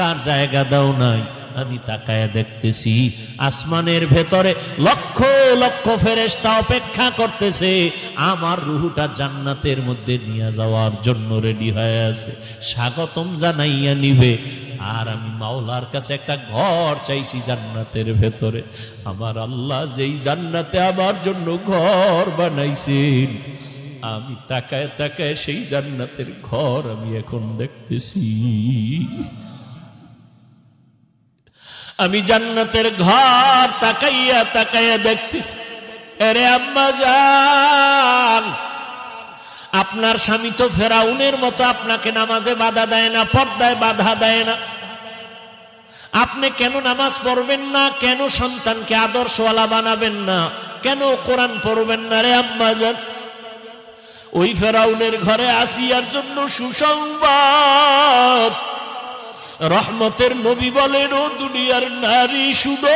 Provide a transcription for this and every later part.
তাকার জায়গা দাও নাই। আমি তাকায় দেখতেছি, আসমানের ভেতরে লক্ষ লক্ষ ফেরেশতা অপেক্ষা করতেছে। আমার রুহুটা জান্নাতের মধ্যে নিয়ে যাওয়ার জন্য রেডি হয়ে আছে। স্বাগতম জানাইয়া নিবে। আর আমি মাওলার কাছে একটা ঘর চাইছি জান্নাতের ভেতরে। আমার আল্লাহ যেই জান্নাতে আমার জন্য ঘর বানাইছেন। আমি তাকায় তাকায় সেই জান্নাতের ঘর আমি এখন দেখতেছি। আমি জান্নাতের ঘর তাকাইয়া তাকাইয়া দেখতেছি। আরে আম্মা যান আপনার স্বামী তো ফেরাউনের মতো আপনাকে নামাজে বাধা দেয় না, পর্দায় বাধা দেয় না। আপনি কেন নামাজ পড়বেন না? কেন সন্তানকে আদর্শওয়ালা বানাবেন না? কেন কোরআন পড়বেন না রে আম্মা যান ওই ফেরাউনের ঘরে আসিয়ার জন্য সুসংবাদ। রহমতের নবী বলেন, ও দুনিয়ার নারী, শুনো।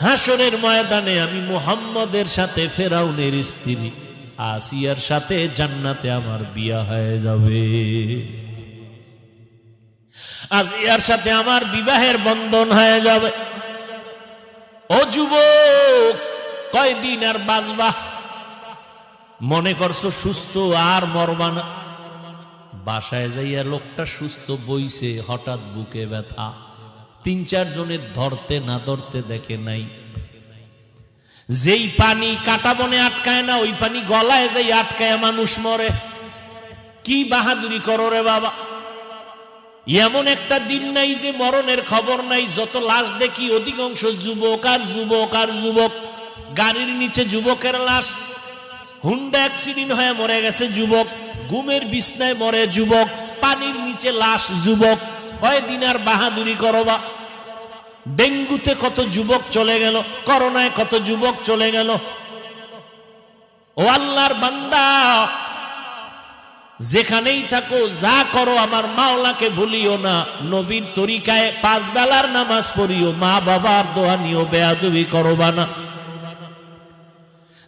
হাসরের ময়দানে আমি মুহাম্মদের সাথে ফেরাউনের স্ত্রী আসিয়ার সাথে জান্নাতে আমার বিয়া হয়ে যাবে। আসিয়ার সাথে আমার বিবাহের বন্ধন হয়ে যাবে। ও যুবক, কয়দিন আর বাঁচবা? মনে করছ সুস্থ আর মরবানা বাসায় যাইয়া লোকটা সুস্থ বইছে, হঠাৎ বুকে ব্যথা। তিন চার জনের ধরতে না ধরতে দেখে নাই। যেই পানি কাটা বনে আটকায় না, ওই পানি গলায় যাই আটকায় মানুষ মরে। কি বাহাদুরি করো রে বাবা। এমন একটা দিন নাই যে মরণের খবর নাই, যত লাশ দেখি অধিকাংশ যুবক আর যুবক আর যুবক। গাড়ির নিচে যুবকের লাশ। হুন্ডা অ্যাক্সিডেন্ট হয়ে মরে গেছে যুবক। ঘুমের বিছনায় মরে যুবক, পানির নিচে লাশ যুবক। কয়দিন আর বাহাদুরি করবা। ডেঙ্গুতে কত যুবক চলে গেল, করোনায় কত যুবক চলে গেল। ও আল্লাহর বান্দা, যেখানেই থাকো, যা করো আমার মাওলাকে ভুলিও না। নবীর তরিকায় পাঁচ বেলার নামাজ পড়িও মা বাবার দোয়া নিও বেয়াদুবি করবা না।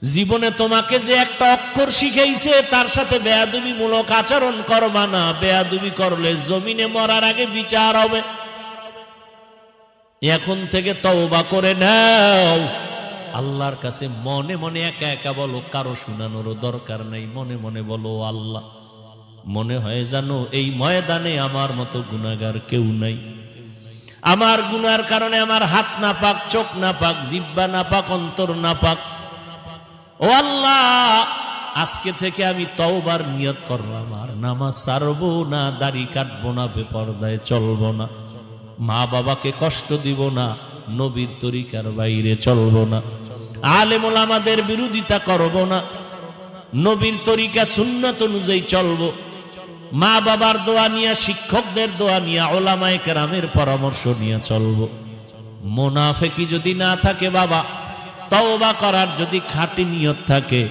জীবনে তোমাকে যে একটা অক্ষর শিখাইছে, তার সাথে বেয়াদুবি মূলক আচরণ করবা না। বেয়াদুবি করলে জমিনে মরার আগে বিচার হবে। এখন থেকে তওবা করে নাও। আল্লাহর কাছে মনে মনে একা একা বলো, কারও শোনানোরও দরকার নাই। মনে মনে বলো, আল্লাহ, মনে হয় জানো, এই ময়দানে আমার মতো গুণাগার কেউ নাই। আমার গুনার কারণে আমার হাত না পাক চোখ না পাক জিব্বা না পাক অন্তর না পাক ও আল্লাহ, আজকে থেকে আমি তওবার নিয়ত করলাম, আর নামাজ সারবো না, দাড়ি কাটবো না, বেপরদায় চলবো না মা বাবাকে কষ্ট দিব না, নবীর তরিকার বাইরে চলবো না, আলেমুল আমাদের বিরোধিতা করব না, নবীর তরিকা সুন্নত অনুযায়ী চলবো মা বাবার দোয়া নিয়ে, শিক্ষকদের দোয়া নিয়ে, ওলামায়ে কেরামের পরামর্শ নিয়ে চলবো। মোনাফেকি যদি না থাকে বাবা তওবা করার যদি খাঁটি নিয়ত থাকে,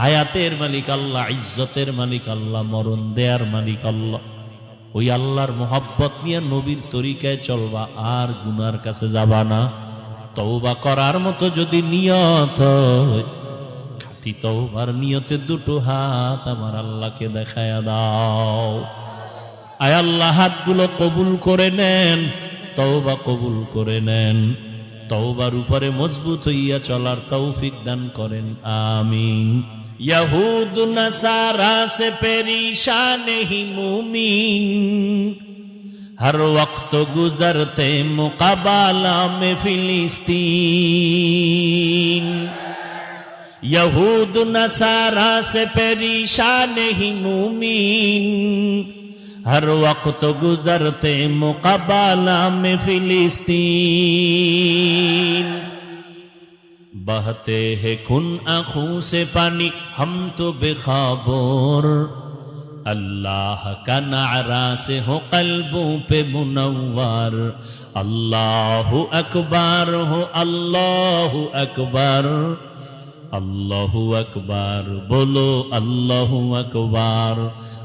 হায়াতের মালিক আল্লাহ, ইজ্জতের মালিক আল্লাহ, মরণ দেয়ার মালিক আল্লাহ, ওই আল্লাহর মোহাব্বত নিয়ে নবীর তরিকায় চলবা আর গুনার কাছে যাবা না। তওবা করার মতো যদি নিয়ত খাঁটি তওবার নিয়তে দুটো হাত আমার আল্লাহকে দেখায়া দাও। আয় আল্লাহ, হাতগুলো কবুল করে নেন, তওবা কবুল করে নেন। তওবার উপরে মজবুত হইয়া চলার তৌফিক দান করেন আমিন यहूद नसारा से पेरीशान ही मुमीन हर वक्त गुजरते मुकाबला में फिलिस्तीन यहूद नसारा से पेरीशान ही मुमीन ہر وقت گزرتے مقابلہ میں فلسطین بہتے ہیں کن آنکھوں سے پانی ہم تو بے خابور اللہ کا نعرہ سے ہو قلبوں پہ منور اللہ اکبر ہو اللہ اکبر اللہ اکبر بولو اللہ اکبر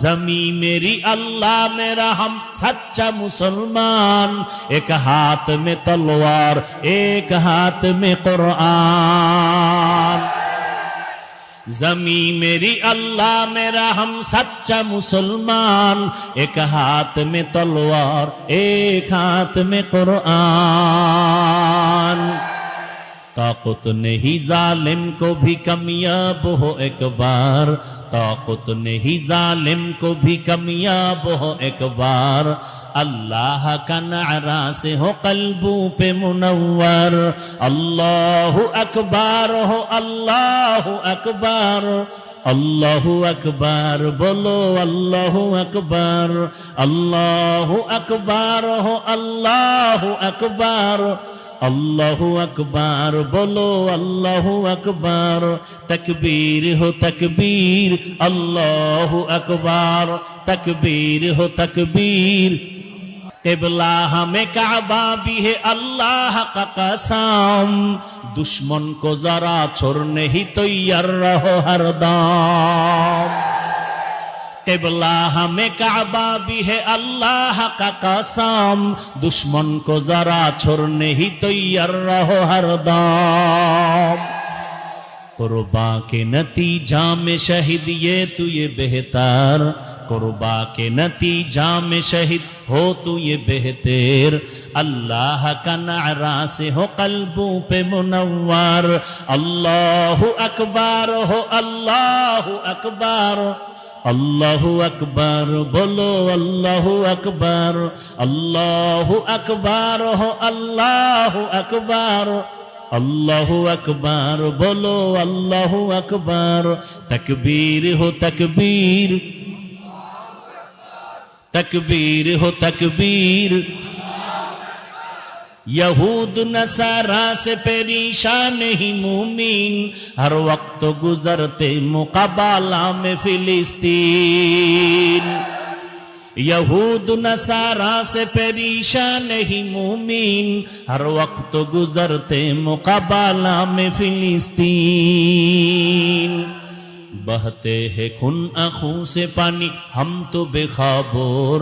जमी मेरी अल्लाह मेरा हम सच्चा मुसलमान एक हाथ में तलवार एक हाथ में कुरान जमी मेरी अल्लाह मेरा हम सच्चा मुसलमान एक हाथ में तलवार एक हाथ में कुरान طاقت نہیں ظالم کو بھی کمیاب ہو ایک بار طاقت نہیں ظالم کو بھی کمیاب ہو ایک بار اللہ کا نعرہ سے ہو قلبوں پہ منور اللہ اکبر ہو اللہ اکبر اللہ اکبر بولو اللہ اکبر اللہ اکبر ہو اللہ اکبر अल्लाह अकबर बोलो अल्लाह अकबर तकबीर हो तकबीर अल्लाह अकबर तकबीर हो तकबीर किबला हमें काबा भी है अल्लाह का कसम दुश्मन को जरा छोड़ने ही तैयार रहो हरदम किबला हमें काबा भी है अल्लाह का कसम दुश्मन को जरा छोड़ने ही तैयार रहो हरदम कुर्बा के नतीजा में शहीद ये तू ये बेहतर कुर्बा के नतीजा में शहीद हो तू ये बेहतर अल्लाह का नारा से हो कल्बों पे मुनव्वर अल्लाह अकबर हो अल्लाह अकबर আল্লাহু আকবার, বলো আল্লাহু আকবার আল্লাহু আকবার, হো আল্লাহু আকবার আল্লাহু আকবার, বলো আল্লাহু আকবার, তকবীর হো তকবীর তকবীর হো তকবীর یہود نصارا سے پریشان ہی مومین ہر وقت گزرتے مقابلہ میں فلسطین۔ یہود نصارا سے پریشان ہی مومین ہر وقت گزرتے مقابلہ میں فلسطین۔ بہتے ہیں کن اخوں سے پانی، ہم تو بے خابور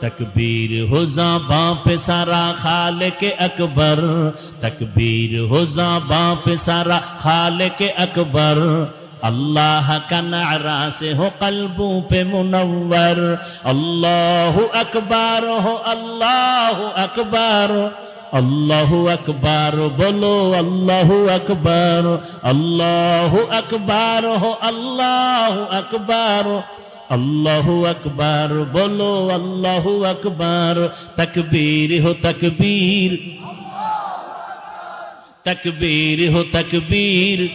تکبیر ہو زباں پہ سارا خالق اکبر تکبیر ہو زباں پہ سارا خالق اکبر اللہ کا نعرہ سے ہو قلبوں پہ منور اللہ اکبر ہو اللہ اکبر اللہ اکبر بولو اللہ اکبر اللہ اکبر ہو اللہ اکبر আল্লাহু আকবার, বলো আল্লাহু আকবার। তকবীর হো তকবীর। তকবীর হো তকবীর।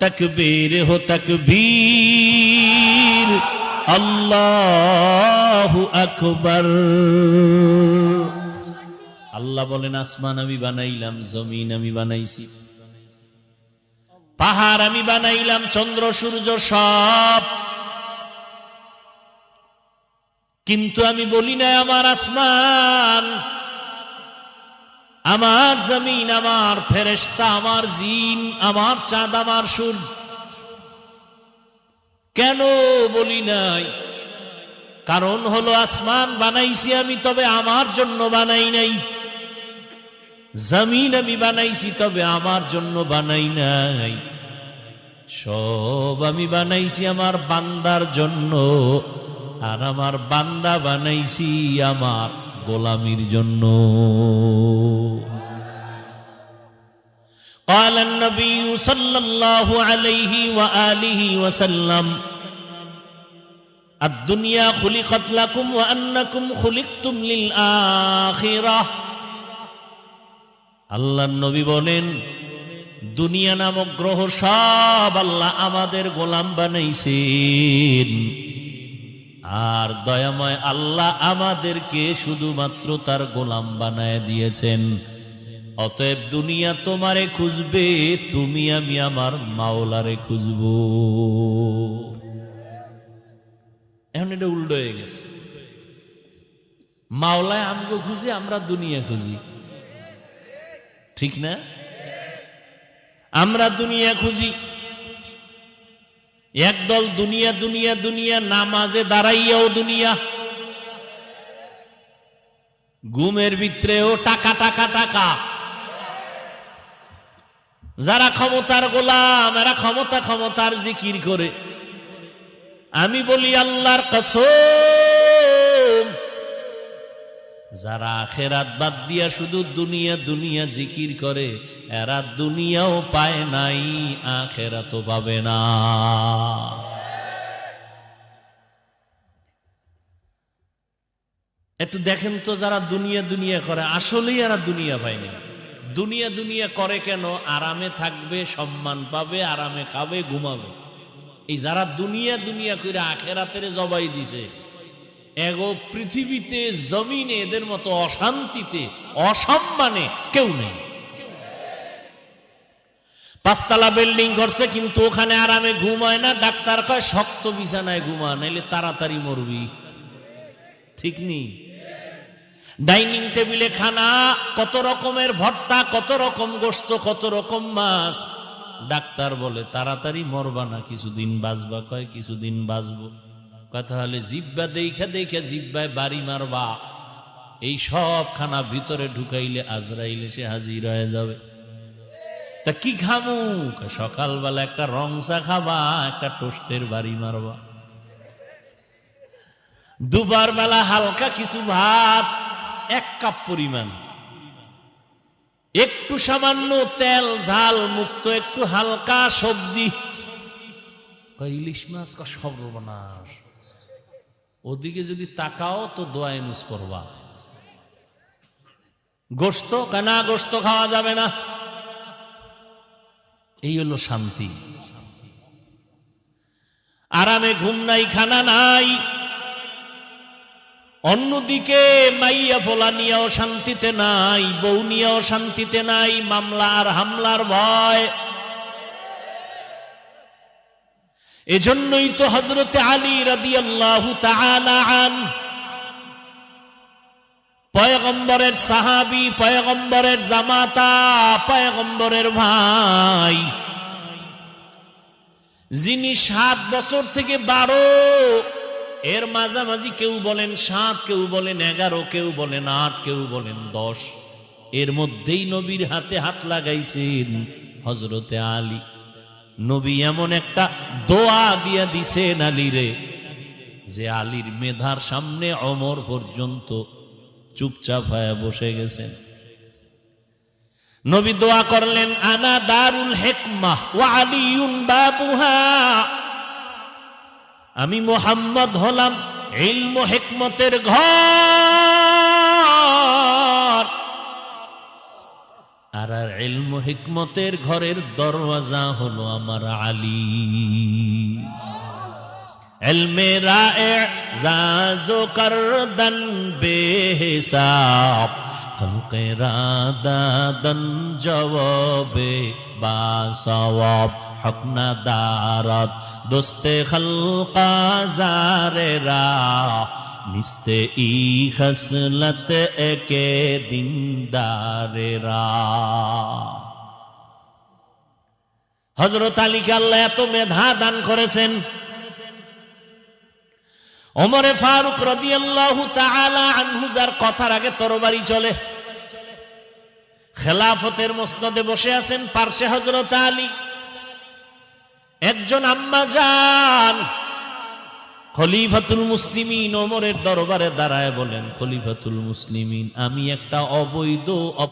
তকবীর হো তকবীর। আল্লাহু আকবার। আল্লাহ বলেন, আসমান আমি বানাইলাম, জমিন আমি বানাইছি। পাহাড় আমি বানাইলাম, চন্দ্র, সূর্য সব। কিন্তু আমি বলি না আমার আসমান, আমার জমিন, আমার ফেরেস্তা আমার জিন, আমার চাঁদ, আমার সূর্য। কেন বলি নাই? কারণ হলো, আসমান বানাইছি আমি, তবে আমার জন্য বানাই নাই। জমিন আমি বানাইছি তবে আমার জন্য বানাই নাই সব আমি বানাইছি আমার বান্দার জন্য আর আমার বান্দা বানাইছি আমার গোলামির জন্য قال النبي صلى الله عليه وآله وسلم الدنيا خلقت لكم وأنكم خلقتم للآخرة আল্লাহ নবী বলেন, দুনিয়া নামক গ্রহ সব আল্লাহ আমাদের গোলাম বানাইছেন। আর দয়াময় আল্লাহ আমাদেরকে শুধুমাত্র তার গোলাম বানায় দিয়েছেন। অতএব দুনিয়া তোমারে খুঁজবে, তুমি আমি আমার মাওলারে খুঁজব। এখন এটা উল্টো হয়ে গেছে। মাওলায় আমগো খুঁজি, আমরা দুনিয়া খুঁজি। ঠিক না? আমরা দুনিয়া খুঁজি। একদল দুনিয়া দুনিয়া দুনিয়া, নামাজে দাঁড়াইয়াও দুনিয়া। ঘুমের ভিতরেও টাকা টাকা টাকা। যারা ক্ষমতার গোলাম, এরা ক্ষমতা, ক্ষমতার জিকির করে। আমি বলি, আল্লাহর কসম। যারা আখেরাত বাদ দিয়া শুধু দুনিয়া দুনিয়া জিকির করে, এরা দুনিয়াও পায় নাই, আখেরাতও পাবে না। একটু দেখেন তো যারা দুনিয়া দুনিয়া করে, আসলেই এরা দুনিয়া পায়নি দুনিয়া দুনিয়া করে কেন? আরামে থাকবে, সম্মান পাবে, আরামে খাবে, ঘুমাবে। এই যারা দুনিয়া দুনিয়া করে আখেরাতের জবাই দিছে এগো পৃথিবীতে, জমিনে, এদের মতো অশান্তিতে, অসম্মানে কেউ নেই। পাঁচতলা বিল্ডিং করছে, কিন্তু ওখানে আরামে ঘুমায় না, ডাক্তার কয়, শক্ত বিছানায় ঘুমা নাইলে তাড়াতাড়ি মরবি। ঠিক নেই। ডাইনিং টেবিলে খানা, কত রকমের ভর্তা, কত রকম গোস্ত, কত রকম মাছ। ডাক্তার বলে, তাড়াতাড়ি মরবা না, কিছুদিন বাঁচবা, কয়, কিছুদিন বাঁচবো। কথা হলে জিব্বা দেখা দেখা জিব্বায় বাড়ি মারবা। এই সব খানা ভিতরে ঢুকাইলে আজরাইলে সে হাজির হয়ে যাবে। তা কি খামু? সকালবেলা একটা রংসা খাবা, একটা টোস্টের বাড়ি মারবা। দুবার বেলা হালকা কিছু ভাত, এক কাপ পরিমাণ। একটু সামান্য তেল, ঝাল মুক্ত, একটু হালকা সবজি। ইলিশ মাছ সর্বনাশ। ওদিকে যদি তাকাও তো দোয়া ইনুস করবা গোস্ত কেনা গোস্ত খাওয়া যাবে না। এই হলো শান্তি। আরামে ঘুম নাই, খানা নাই। অন্যদিকে মাইয়া ফোলা নিয়েও শান্তিতে নাই, বউ নিয়েও শান্তিতে নাই, মামলা আর হামলার ভয়। এজন্যই তো হজরতে আলী রাদি আল্লাহ পয়গম্বরের সাহাবি, পয়গম্বরের জামাতা, পয়গম্বরের ভাই। যিনি সাত বছর থেকে বারো, এর মাঝামাঝি কেউ বলেন সাত, কেউ বলেন এগারো, কেউ বলেন আট, কেউ বলেন দশ। এর মধ্যেই নবীর হাতে হাত লাগাইছেন হজরতে আলী। নবী এমন একটা দোয়া দিয়া দিছেন আলীরে যে আলীর মেধার সামনে অমর পর্যন্ত চুপচাপ হয়ে বসে গেছেন নবী দোয়া করলেন, আনা দারুল হেকমা ওয়া আলিউন বাবুহা। আমি মোহাম্মদ হলাম ইলম হেকমতের ঘর। আর আর ইলম হিকমতের ঘরের দরওয়াজা হলো আমার আলী। এলমে রায়ে জাজো করদন বেহিসাব, খলকে দারত, দোস্তে খলকা জারেরা। নিস্তে ই খসলত একে দিনদারেরা হজরত আলীকে আল্লাহ এত মেধা দান করেছেন। ওমরে ফারুক রাদিয়াল্লাহু তাআলা আনহু যার কথার আগে তরবারি চলে। খেলাফতের মসনদে বসে আছেন পার্শ্বে হজরত আলী। একজন আম্মা যান খলিফাতুল মুসলিমিন ওমরের দরবারে দাঁড়ায় বলেন খলিফাতুল মুসলিমিন আমি একটা অবৈধ